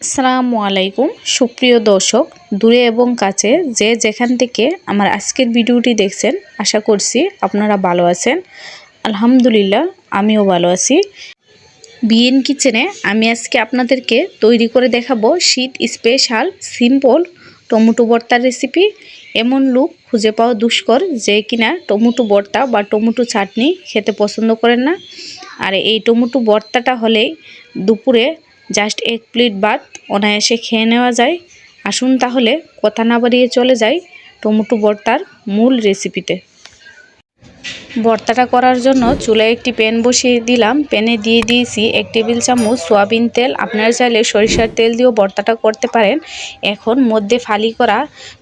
আসসালামু আলাইকুম। সুপ্রিয় দর্শক, দূরে এবং কাছে যে যেখান থেকে আমার আজকের ভিডিওটি দেখছেন, আশা করছি আপনারা ভালো আছেন। আলহামদুলিল্লাহ, আমিও ভালো আছি। বিএন কিচেনে আমি আজকে আপনাদেরকে তৈরি করে দেখাবো শীত স্পেশাল সিম্পল টমেটো ভর্তার রেসিপি এমন লুক খুঁজে পাওয়া দুষ্কর যে কিনা টমেটো ভর্তা বা টমেটো চাটনি খেতে পছন্দ করেন না। আর এই টমেটো ভর্তাটা হলেই দুপুরে জাস্ট এক প্লেট ভাত অনায়াসে খেয়ে নেওয়া যায়। আসুন তাহলে কথা না বাড়িয়ে চলে যাই টমেটো ভর্তার মূল রেসিপিতে। ভর্তাটা করার জন্য চুলায় একটি প্যান বসিয়ে দিলাম। প্যানে দিয়ে দিয়েছি এক টেবিল চামচ সোয়াবিন তেল। আপনারা চাইলে সরিষার তেল দিয়েও ভর্তাটা করতে পারেন। এখন মধ্যে ফালি করা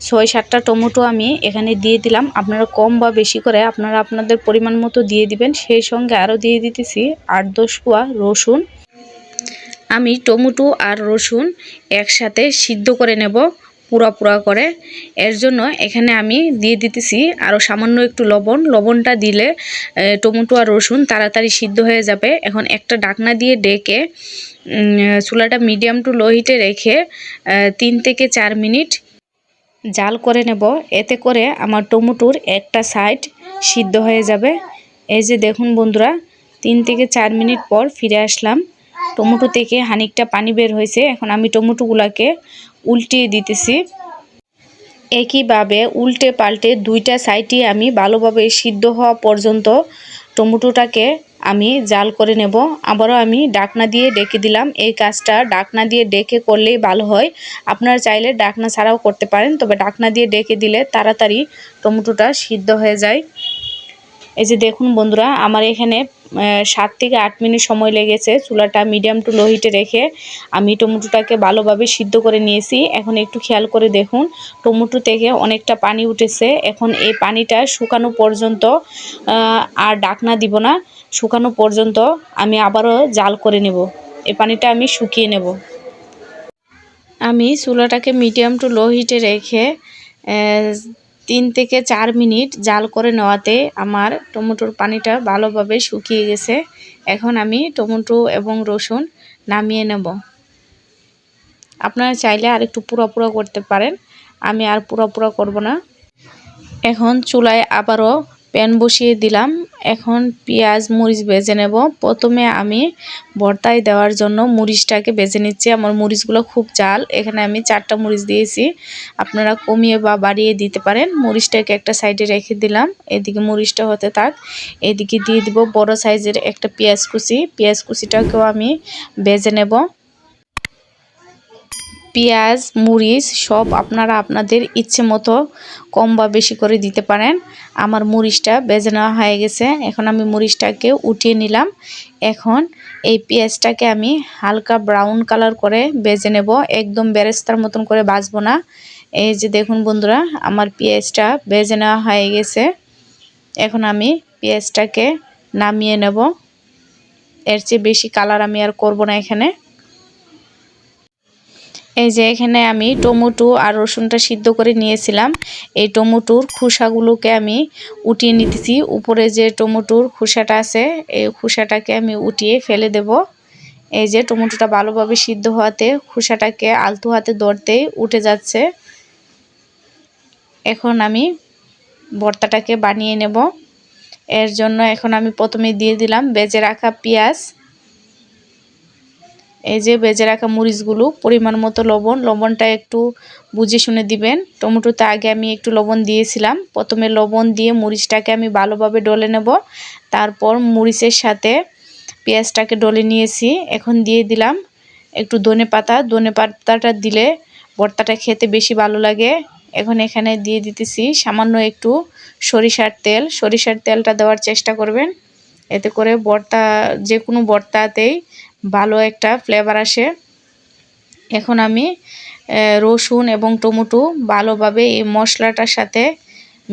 ছয় সাতটা টমেটো আমি এখানে দিয়ে দিলাম। আপনারা কম বা বেশি করে আপনারা আপনাদের পরিমাণ মতো দিয়ে দিবেন। সেই সঙ্গে আরও দিয়ে দিতেছি আট দশ কুয়া রসুন। আমি টমেটো আর রসুন একসাথে সিদ্ধ করে নেব, পুরা পুরা করে। এর জন্য এখানে আমি দিয়ে দিতেছি আরও সামান্য একটু লবণ। লবণটা দিলে টমেটো আর রসুন তাড়াতাড়ি সিদ্ধ হয়ে যাবে। এখন একটা ডাকনা দিয়ে ডেকে চুলাটা মিডিয়াম টু লো হিটে রেখে তিন থেকে চার মিনিট জাল করে নেব। এতে করে আমার টমেটোর একটা সাইড সিদ্ধ হয়ে যাবে। এই যে দেখুন বন্ধুরা, তিন থেকে চার মিনিট পর ফিরে আসলাম। টমেটো থেকে হানিকটা পানি বের হয়েছে। এখন আমি টমেটোগুলোকে উল্টিয়ে দিতেছি। একইভাবে উল্টে পাল্টে দুইটা সাইডই আমি ভালোভাবে সিদ্ধ হওয়া পর্যন্ত টমেটোটাকে আমি জাল করে নেব। আবারও আমি ডাকনা দিয়ে ডেকে দিলাম। এই কাজটা ডাকনা দিয়ে ডেকে করলেই ভালো হয়। আপনারা চাইলে ডাকনা ছাড়াও করতে পারেন, তবে ডাকনা দিয়ে ডেকে দিলে তাড়াতাড়ি টমেটোটা সিদ্ধ হয়ে যায়। এই যে দেখুন বন্ধুরা, আমার এখানে সাত থেকে আট মিনিট সময় লেগেছে চুলাটা মিডিয়াম টু লো হিটে রেখে। আমি টমেটোটাকে ভালোভাবে সিদ্ধ করে নিয়েছি। এখন একটু খেয়াল করে দেখুন, টমেটো থেকে অনেকটা পানি উঠেছে। এখন এই পানিটা শুকানো পর্যন্ত আর ডাকনা দিব না, শুকানো পর্যন্ত আমি আবারও জাল করে নেব। এই পানিটা আমি শুকিয়ে নেব। আমি চুলাটাকে মিডিয়াম টু লো হিটে রেখে তিন থেকে চার মিনিট জাল করে নেওয়াতে আমার টমেটোর পানিটা ভালোভাবে শুকিয়ে গেছে। এখন আমি টমেটো এবং রসুন নামিয়ে নেব। আপনারা চাইলে আর একটু পুরো পুরো করতে পারেন। আমি আর পুরো পুরো করব না। এখন চুলায় আবারও প্যান বসিয়ে দিলাম। এখন পেঁয়াজ, মরিচ বেজে নেব। প্রথমে আমি ভর্তায় দেওয়ার জন্য মরিচটাকে বেজে নিচ্ছি। আমার মরিচগুলো খুব জাল। এখানে আমি চারটা মরিচ দিয়েছি। আপনারা কমিয়ে বা বাড়িয়ে দিতে পারেন। মরিচটাকে একটা সাইডে রেখে দিলাম। এদিকে মরিচটা হতে থাক। এদিকে দিয়ে দিব বড় সাইজের একটা পেঁয়াজ কুচি। পেঁয়াজ কুচিটাকেও আমি বেজে নেব। পেঁয়াজ, মরিচ সব আপনারা আপনাদের ইচ্ছে মতো কম বা বেশি করে দিতে পারেন। আমার মরিচটা বেজে নেওয়া হয়ে গেছে। এখন আমি মরিচটাকে উঠিয়ে নিলাম। এখন এই পেঁয়াজটাকে আমি হালকা ব্রাউন কালার করে বেজে নেব। একদম বেরেস্তার মতন করে বাজবো না। এই যে দেখুন বন্ধুরা, আমার পেঁয়াজটা বেজে নেওয়া হয়ে গেছে। এখন আমি পেঁয়াজটাকে নামিয়ে নেব। এর চেয়ে বেশি কালার আমি আর করব না এখানে। এই যে এখানে আমি টমেটো আর রসুনটা সিদ্ধ করে নিয়েছিলাম। এই টমেটোর খোসাগুলোকে আমি উঠিয়ে নিতেছি। উপরে যে টমেটোর খোসাটা আছে, এই খোসাটাকে আমি উঠিয়ে ফেলে দেব। এই যে টমেটোটা ভালোভাবে সিদ্ধ হওয়াতে খোসাটাকে আলতু হাতে ধরতেই উঠে যাচ্ছে। এখন আমি ভর্তাটাকে বানিয়ে নেব। এর জন্য এখন আমি প্রথমে দিয়ে দিলাম বেজে রাখা পেঁয়াজ। এই যে বেজে রাখা মরিচগুলো, পরিমাণ মতো লবণ, লবণটা একটু বুঝে শুনে দিবেন। টমেটোতে আগে আমি একটু লবণ দিয়েছিলাম। প্রথমে লবণ দিয়ে মরিচটাকে আমি ভালোভাবে ডলে নেব। তারপর মরিচের সাথে পেঁয়াজটাকে ডলে নিয়েছি। এখন দিয়ে দিলাম একটু ধনে পাতা। ধনে পাতাটা দিলে ভর্তাটা খেতে বেশি ভালো লাগে। এখন এখানে দিয়ে দিতেছি সামান্য একটু সরিষার তেল। সরিষার তেলটা দেওয়ার চেষ্টা করবেন। এতে করে ভর্তা, যে কোনো ভর্তাতেই ভালো একটা ফ্লেভার আসে। এখন আমি রসুন এবং টমেটো ভালোভাবে এই মশলাটার সাথে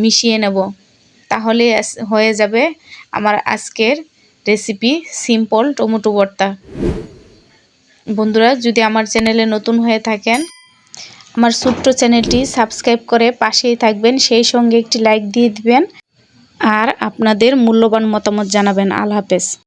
মিশিয়ে নেব। তাহলে হয়ে যাবে আমার আজকের রেসিপি সিম্পল টমেটো ভর্তা। বন্ধুরা, যদি আমার চ্যানেলে নতুন হয়ে থাকেন, আমার ছোট্ট চ্যানেলটি সাবস্ক্রাইব করে পাশেই থাকবেন, সেই সঙ্গে একটি লাইক দিয়ে দিবেন, আর আপনাদের মূল্যবান মতামত জানাবেন। আল্লাহ হাফেজ।